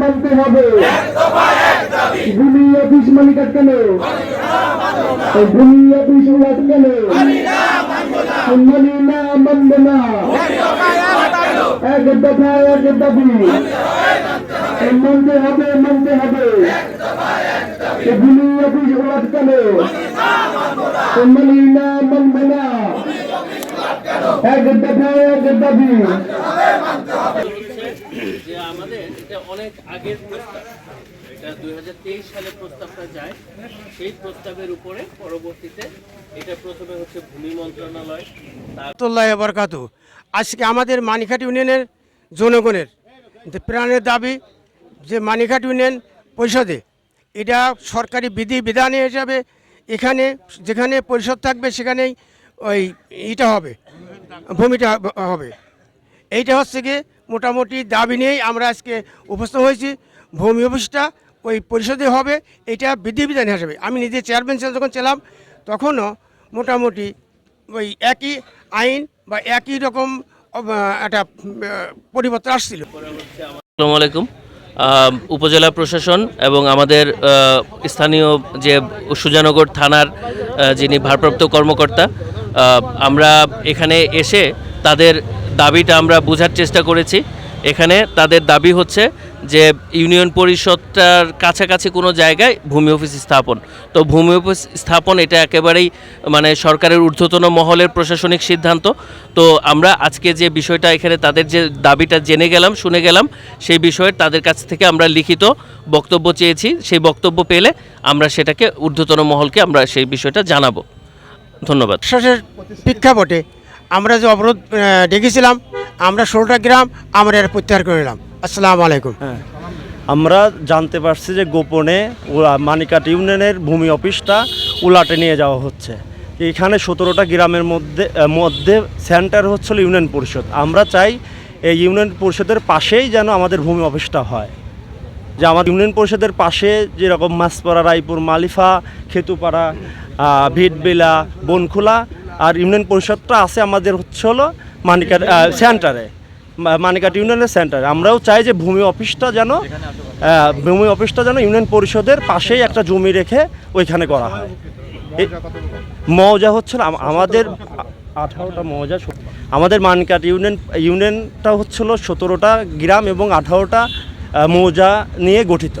মানতে হবে। ভূমি অফিস মালিকাত কেন? ভূমি অফিস উলাট কেন? মানি না, মানব না। এক দফা, এক দাবি মানতে হবে মানতে হবে। ভূমি অফিস উলাট কেন? মানি না, মানব না। এক দফা, এক দাবি আমাদের এটা অনেক আগের প্রস্তাব। এটা দুই সালে প্রস্তাবটা যায়। সেই প্রস্তাবের উপরে পরবর্তীতে এটা প্রথমে হচ্ছে ভূমি মন্ত্রণালয় আজকে আমাদের মানিকাট ইউনিয়নের জনগণের প্রাণের দাবি, যে মানিকাট ইউনিয়ন পরিষদে, এটা সরকারি বিধি বিধান হিসাবে এখানে যেখানে পরিষদ থাকবে সেখানেই ওই ইটা হবে, ভূমিটা হবে। এইটা হচ্ছে কি মোটামুটি দাবি নিয়েই আমরা আজকে উপস্থিত হয়েছি। ভূমি অফিসটা ওই পরিষদে হবে, এটা বিধিবিধান হিসাবে। আমি নিজে চেয়ারম্যান ছিলাম, যখন ছিলাম, তখনও মোটামুটি ওই একই আইন বা একই রকম একটা পরিবর্তন আসছিল। আসসালামু আলাইকুম। উপজেলা প্রশাসন এবং আমাদের স্থানীয় যে সুজানগর থানার যিনি ভারপ্রাপ্ত কর্মকর্তা আমরা এখানে এসে তাদের দাবিটা আমরা বোঝার চেষ্টা করেছি। এখানে তাদের দাবি হচ্ছে যে ইউনিয়ন পরিষদটার কাছাকাছি কোনো জায়গায় ভূমি অফিস স্থাপন। তো ভূমি অফিস স্থাপন এটা একেবারেই মানে সরকারের ঊর্ধ্বতন মহলের প্রশাসনিক সিদ্ধান্ত। তো আমরা আজকে যে বিষয়টা এখানে তাদের যে দাবিটা জেনে গেলাম, শুনে গেলাম, সেই বিষয়ে তাদের কাছ থেকে আমরা লিখিত বক্তব্য চেয়েছি। সেই বক্তব্য পেলে আমরা সেটাকে ঊর্ধ্বতন মহলকে আমরা সেই বিষয়টা জানাব। ধন্যবাদ। প্রেক্ষাপটে আমরা যে অবরোধ ডেকেছিলাম, আমরা ষোলোটা গ্রাম আমরা এর প্রত্যাহার করে নিলাম। আসসালামু আলাইকুম। আমরা জানতে পারছি যে গোপনে মানিকাট ইউনিয়নের ভূমি অফিসটা উলাটে নিয়ে যাওয়া হচ্ছে। এখানে সতেরোটা গ্রামের মধ্যে মধ্যে সেন্টার হচ্ছিল ইউনিয়ন পরিষদ। আমরা চাই এই ইউনিয়ন পরিষদের পাশেই যেন আমাদের ভূমি অফিসটা হয়। যে আমাদের ইউনিয়ন পরিষদের পাশে যেরকম মাছপাড়া, রায়পুর, মালিফা, খেতুপাড়া ভিটবেলা, বনখোলা আর ইউনিয়ন পরিষদটা আছে আমাদের হচ্ছে হলো মানিকাট সেন্টারে মানিকাট ইউনিয়নের সেন্টারে। আমরাও চাই যে ভূমি অফিসটা যেন ভূমি অফিসটা যেন ইউনিয়ন পরিষদের পাশেই একটা জমি রেখে ওইখানে করা হয়। মৌজা হচ্ছে আম- আমাদের আঠারোটা মৌজা আমাদের মানকাট ইউনিয়ন, ইউনিয়নটা হচ্ছিল সতেরোটা গ্রাম এবং আঠারোটা মৌজা নিয়ে গঠিত।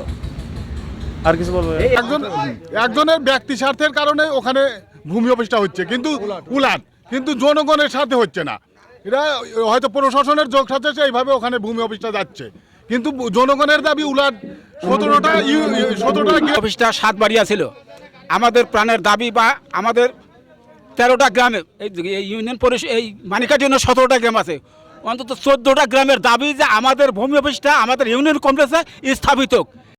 আর কিছু বলব? একজন, একজনের ব্যক্তি স্বার্থের কারণে ওখানে ভূমি অফিসটা হচ্ছে কিন্তু উলান কিন্তু জনগণের সাথে হচ্ছে না। এটা হয়তো প্রশাসনের যোগ সাথে এইভাবে ওখানে ভূমি অফিসটা যাচ্ছে। কিন্তু জনগণের দাবি উলাট সতেরোটা সতেরোটা অফিসটা সাত বাড়িয়া ছিল। আমাদের প্রাণের দাবি বা আমাদের তেরোটা গ্রামে এই ইউনিয়ন পরিষদ এই মানিকার জন্য সতেরোটা গ্রাম আছে। অন্তত চোদ্দোটা গ্রামের দাবি যে আমাদের ভূমি অফিসটা আমাদের ইউনিয়ন কমপ্লেক্সে স্থাপিত।